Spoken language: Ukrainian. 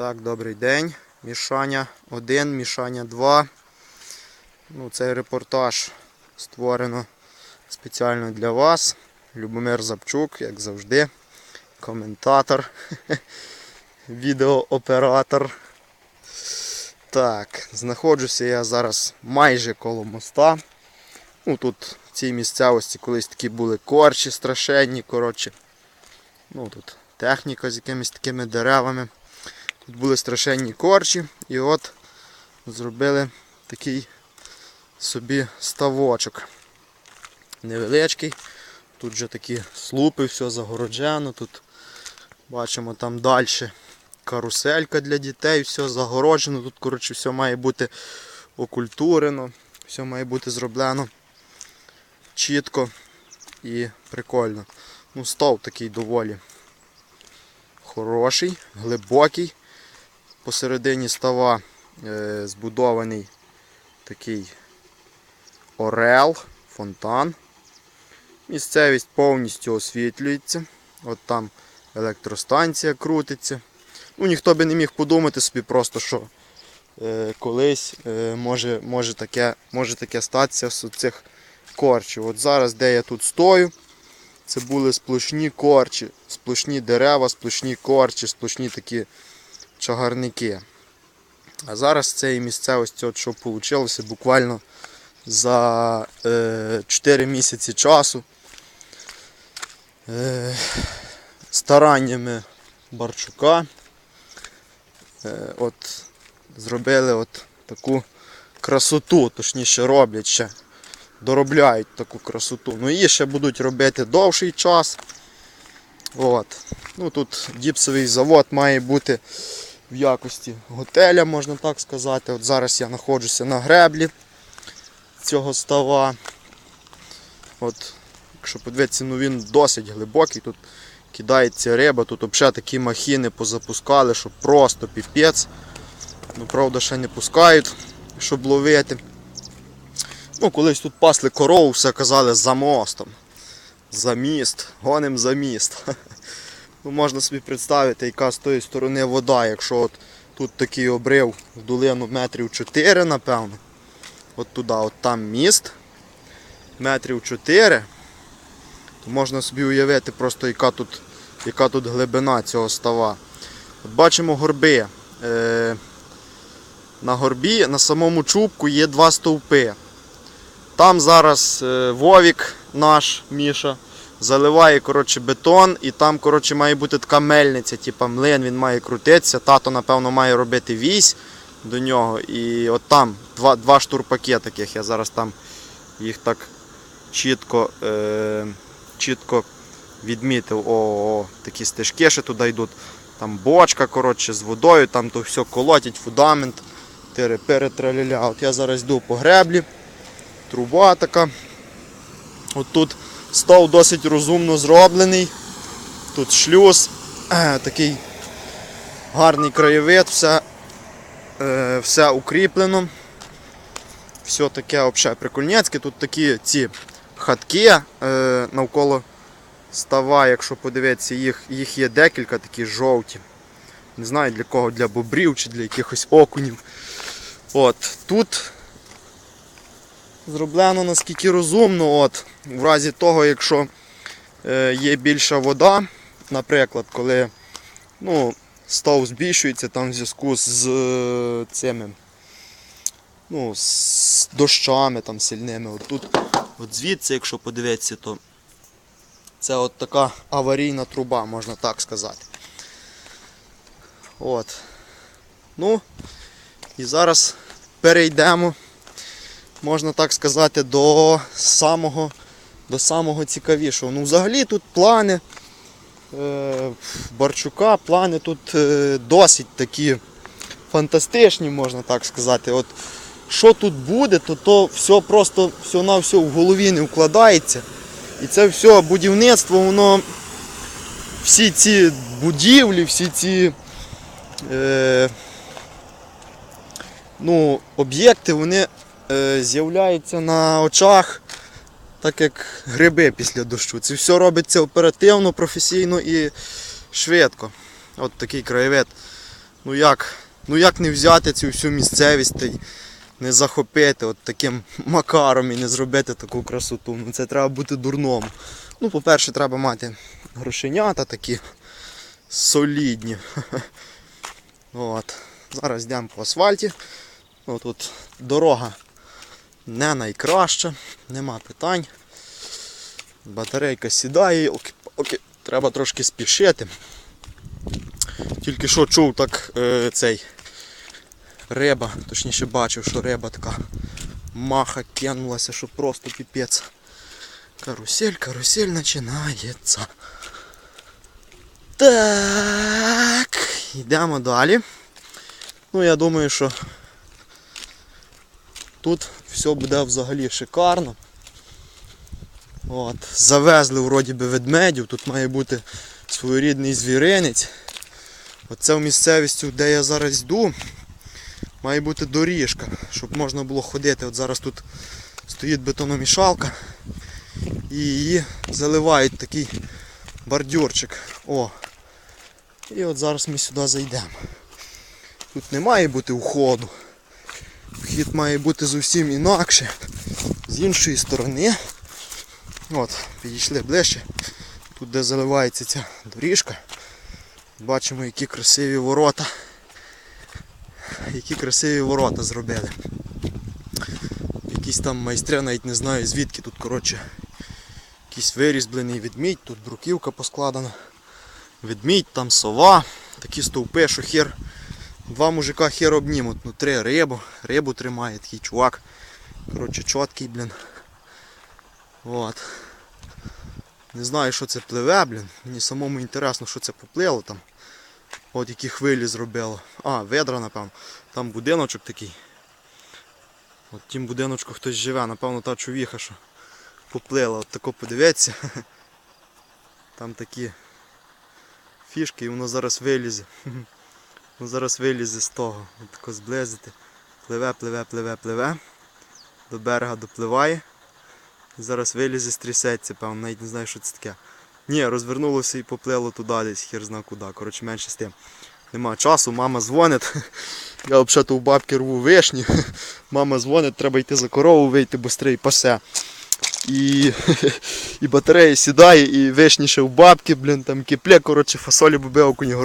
Так, добрий день. Мішання 1, мішання 2. Ну, цей репортаж створено спеціально для вас. Любомир Запчук, як завжди, коментатор, відеооператор. Так, знаходжуся я зараз майже коло моста. Ну, тут в цій місцевості колись такі були корчі страшенні, коротше. Ну, тут техніка з якимись такими деревами. Тут були страшенні корчі і от зробили такий собі ставочок. Невеличкий. Тут вже такі слупи, все загороджено. Тут бачимо там далі каруселька для дітей, все загороджено. Тут коротше, все має бути окультурено, все має бути зроблено чітко і прикольно. Ну, стов такий доволі хороший, глибокий. Посередині става е, збудований такий орел, фонтан. Місцевість повністю освітлюється. От там електростанція крутиться. Ну, ніхто би не міг подумати собі просто, що е, колись е, може, може, таке, може таке статися з цих корчів. От зараз, де я тут стою, це були сплошні корчі, сплошні дерева, сплошні корчі, сплошні такі чагарники. А зараз цієї місцевості, от що вийшло, буквально за е, 4 місяці часу е, стараннями Барчука е, от, зробили от таку красоту, точніше роблять ще, доробляють таку красоту. Ну її ще будуть робити довший час. От. Ну, тут гіпсовий завод має бути в якості готеля, можна так сказати. От зараз я знаходжуся на греблі цього става. От, якщо подивитися, ну він досить глибокий. Тут кидається риба, тут взагалі такі махіни позапускали, що просто піпець. Ну, правда, ще не пускають, щоб ловити. Ну, колись тут пасли корову, все казали за мостом. За міст, гоним за міст. Ну, можна собі представити, яка з тої сторони вода, якщо от тут такий обрив в долину метрів 4, напевно. От туди, от там міст, метрів 4, то можна собі уявити просто, яка тут, яка тут глибина цього става. От бачимо горби. Е, на горбі, на самому чубку є два стовпи. Там зараз е, Вовік наш Міша заливає коротше, бетон і там коротше, має бути така мельниця, типу млин, він має крутитися. Тато, напевно, має робити вісь до нього. І от там два, два штурпаки таких. Я зараз там їх так чітко, е, чітко відмітив. О, о, такі стежки ще туди йдуть. Там бочка коротше, з водою, там то все колотять, фундамент. От я зараз йду по греблі, труба така. От тут стов досить розумно зроблений. Тут шлюз, е, такий гарний краєвид, все, все укріплено. Все таке взагалі прикольнецьке. Тут такі ці хатки е, навколо става, якщо подивитися, їх, їх є декілька такі жовті. Не знаю для кого, для бобрів чи для якихось окунів. От, Тут зроблено наскільки розумно, от, в разі того, якщо е, є більша вода, наприклад, коли ну, стов збільшується там в зв'язку з е, цими ну, з дощами там сильними. От тут, от звідси, якщо подивитися, то це от така аварійна труба, можна так сказати. От. Ну, і зараз перейдемо, можна так сказати, до самого, до самого цікавішого. Ну, взагалі тут плани е, Барчука, плани тут е, досить такі фантастичні, можна так сказати. От, що тут буде, то то все просто все на все в голові не вкладається. І це все будівництво, воно всі ці будівлі, всі ці е, ну, об'єкти, вони е, з'являються на очах, так як гриби після дощу. Це все робиться оперативно, професійно і швидко. От такий краєвид Ну як, ну як не взяти цю всю місцевість та й не захопити от таким макаром і не зробити таку красоту. Ну це треба бути дурному. Ну, по-перше, треба мати грошенята такі солідні. От. Зараз йдемо по асфальті. Тут дорога не найкраща, нема питань. Батарейка сідає, оки, оки, треба трошки спішити. Тільки що чув так е, цей риба, точніше бачив, що риба така маха кинулася, що просто піпець. Карусель, карусель починається. Так, йдемо далі. Ну, я думаю, що тут все буде взагалі шикарно. От, завезли вроді би ведмедів, тут має бути своєрідний звіринець. Оце в місцевістю, де я зараз йду, має бути доріжка, щоб можна було ходити. От зараз тут стоїть бетономішалка і її заливають такий бордюрчик. О. І от зараз ми сюди зайдемо. Тут не має бути входу. Вхід має бути зовсім інакше. З іншої сторони. От, підійшли ближче. Тут де заливається ця доріжка. Бачимо, які красиві ворота. Які красиві ворота зробили. Якісь там майстри, навіть не знаю звідки тут, коротше, якийсь вирізблений відмідь, тут бруківка поскладена. Ведмідь, там сова, такі стовпи, що хер. Два мужика хер обнімуть, ну три рибу, рибу тримає такий чувак. Коротше, чіткий, блін. От. Не знаю, що це пливе, блін. Мені самому інтересно, що це поплило там. От які хвилі зробило. А, ведра, напевно. Там будиночок такий. От тім будиночку хтось живе, напевно, та човіха, що поплила. От тако подивіться. Там такі фішки і воно зараз вилізе. Воно зараз вилізе з того. Тако зблизити. Пливе, пливе, пливе, пливе. До берега допливає. Зараз вилізе, стрісеться, певно, навіть не знаю, що це таке. Ні, розвернулося і поплило туди десь, хер зна куди. Коротше, менше з тим. Нема часу, мама дзвонить. Я взагалі у бабки рву вишні. Мама дзвонить, треба йти за корову, вийти швидше пасе. І, і батарея сідає, і вишні ще в бабки, блін, там кипле, коротше, фасолі боби окуні